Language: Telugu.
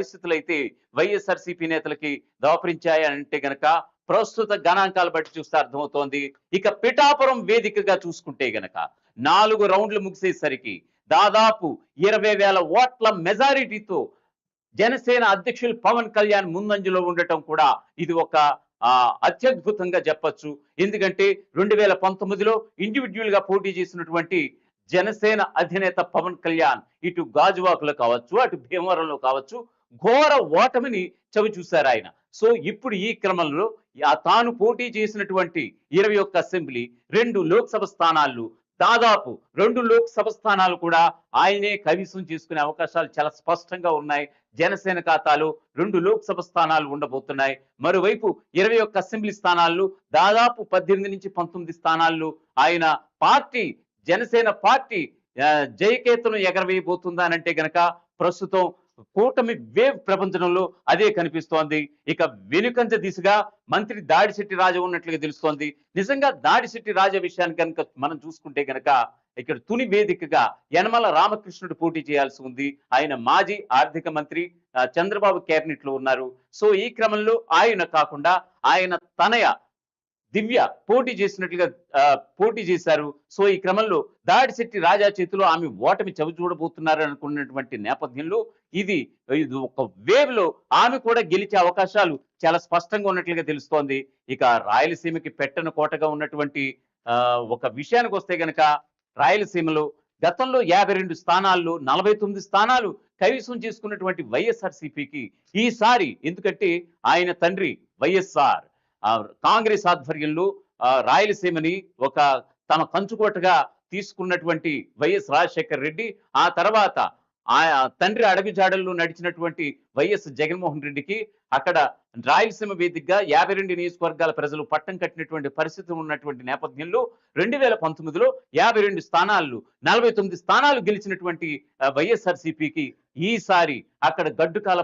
పరిస్థితులు అయితే వైఎస్ఆర్సీపీ నేతలకి దాపరించాయంటే గనక ప్రస్తుత గణాంకాలు బట్టి చూస్తే అర్థమవుతోంది. ఇక పిఠాపురం వేదికగా చూసుకుంటే గనక నాలుగు రౌండ్లు ముగిసేసరికి దాదాపు ఇరవై వేల ఓట్ల మెజారిటీతో జనసేన అధ్యక్షులు పవన్ కళ్యాణ్ ముందంజలో ఉండటం కూడా ఇది ఒక అత్యద్భుతంగా చెప్పచ్చు. ఎందుకంటే రెండు వేల పంతొమ్మిదిలో ఇండివిజువల్గా పోటీ చేసినటువంటి జనసేన అధినేత పవన్ కళ్యాణ్ ఇటు గాజువాకులో కావచ్చు అటు భీమవరంలో కావచ్చు ఘోర ఓటమిని చవి చూశారు ఆయన. సో ఇప్పుడు ఈ క్రమంలో తాను పోటీ చేసినటువంటి ఇరవై ఒక్క అసెంబ్లీ రెండు లోక్సభ స్థానాలు దాదాపు రెండు లోక్సభ స్థానాలు కూడా ఆయనే కవిసం చేసుకునే అవకాశాలు చాలా స్పష్టంగా ఉన్నాయి. జనసేన ఖాతాలో రెండు లోక్సభ స్థానాలు ఉండబోతున్నాయి. మరోవైపు ఇరవై ఒక్క అసెంబ్లీ స్థానాల్లో దాదాపు పద్దెనిమిది నుంచి పంతొమ్మిది స్థానాల్లో ఆయన పార్టీ జనసేన పార్టీ జయకేతను ఎగరవేయబోతుందా అంటే గనక ప్రస్తుతం కూటమి వేవ్ ప్రపంచంలో అదే కనిపిస్తోంది. ఇక వెనుకంజ దిశగా మంత్రి దాడిశెట్టి రాజా ఉన్నట్లుగా తెలుస్తోంది. నిజంగా దాడిశెట్టి రాజా విషయాన్ని కనుక మనం చూసుకుంటే గనక ఇక్కడ తుని వేదికగా యనమల రామకృష్ణుడు పోటీ చేయాల్సి ఉంది. ఆయన మాజీ ఆర్థిక మంత్రి చంద్రబాబు కేబినెట్లో ఉన్నారు. సో ఈ క్రమంలో ఆయన కాకుండా ఆయన తనయ దివ్య పోటీ చేసినట్లుగా పోటీ చేశారు. సో ఈ క్రమంలో దాడిశెట్టి రాజా చేతిలో ఆమె ఓటమి చవి చూడబోతున్నారు అనుకున్నటువంటి నేపథ్యంలో ఇది ఒక వేవ్లో ఆమె కూడా గెలిచే అవకాశాలు చాలా స్పష్టంగా ఉన్నట్లుగా తెలుస్తోంది. ఇక రాయలసీమకి పెట్టన కోటగా ఉన్నటువంటి ఒక విషయానికి వస్తే గనక రాయలసీమలో గతంలో యాభై రెండు స్థానాల్లో నలభై తొమ్మిది స్థానాలు కైవసం చేసుకున్నటువంటి వైఎస్ఆర్సీపీకి ఈసారి ఎందుకంటే ఆయన తండ్రి వైఎస్ఆర్ కాంగ్రెస్ ఆధ్వర్యంలో రాయలసీమని ఒక తన కంచుకోటగా తీసుకున్నటువంటి వైఎస్ రాజశేఖర్ రెడ్డి ఆ తర్వాత ఆ తండ్రి అడవిజాడల్లో నడిచినటువంటి వైఎస్ జగన్మోహన్ రెడ్డికి అక్కడ రాయలసీమ వేదికగా యాభై రెండు నియోజకవర్గాల ప్రజలు పట్టం కట్టినటువంటి పరిస్థితి ఉన్నటువంటి నేపథ్యంలో రెండు వేల పంతొమ్మిదిలో యాభై రెండు స్థానాలు నలభై తొమ్మిది స్థానాలు గెలిచినటువంటి వైఎస్ఆర్సిపికి ఈసారి అక్కడ గడ్డుకాల